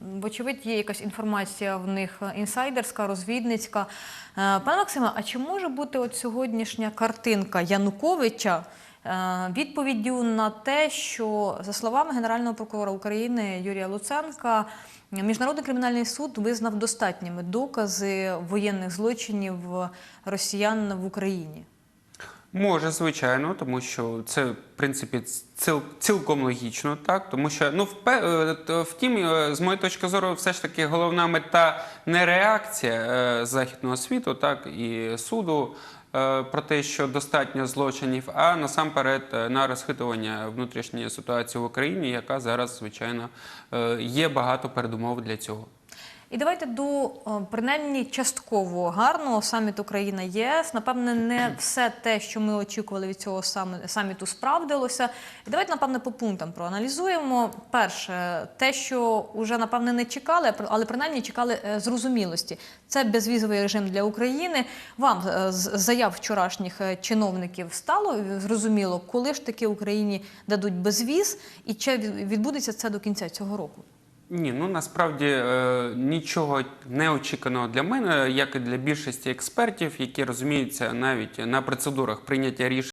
вочевидь, є якась інформація в них е, інсайдерська, розвідницька. Е, Пане Максиме, а чи може бути от сьогоднішня картинка Януковича е, відповіддю на те, що, за словами Генерального прокурора України Юрія Луценка, Міжнародний кримінальний суд визнав достатніми докази воєнних злочинів росіян в Україні? Може, звичайно, тому що це в принципі ціл, цілком логічно, так тому що ну е, втім, е, з моєї точки зору, все ж таки головна мета не реакція е, західного світу, так і суду. Про те, що достатньо злочинів, а насамперед на розхитування внутрішньої ситуації в Україні, яка зараз, звичайно, є багато передумов для цього. І давайте до принаймні частково гарного саміту Україна ЄС. Напевне, не все те, що ми очікували від цього саміту, справдилося. І давайте, напевне, по пунктам проаналізуємо. Перше, те, що вже напевне не чекали, але принаймні чекали е, зрозумілості. Це безвізовий режим для України. Вам е, з заяв вчорашніх е, чиновників стало зрозуміло, коли ж таки Україні дадуть безвіз, і чи відбудеться це до кінця цього року? Ні, ну насправді е, нічого неочіканого для мене, як і для більшості експертів, які розуміються навіть на процедурах прийняття рішень.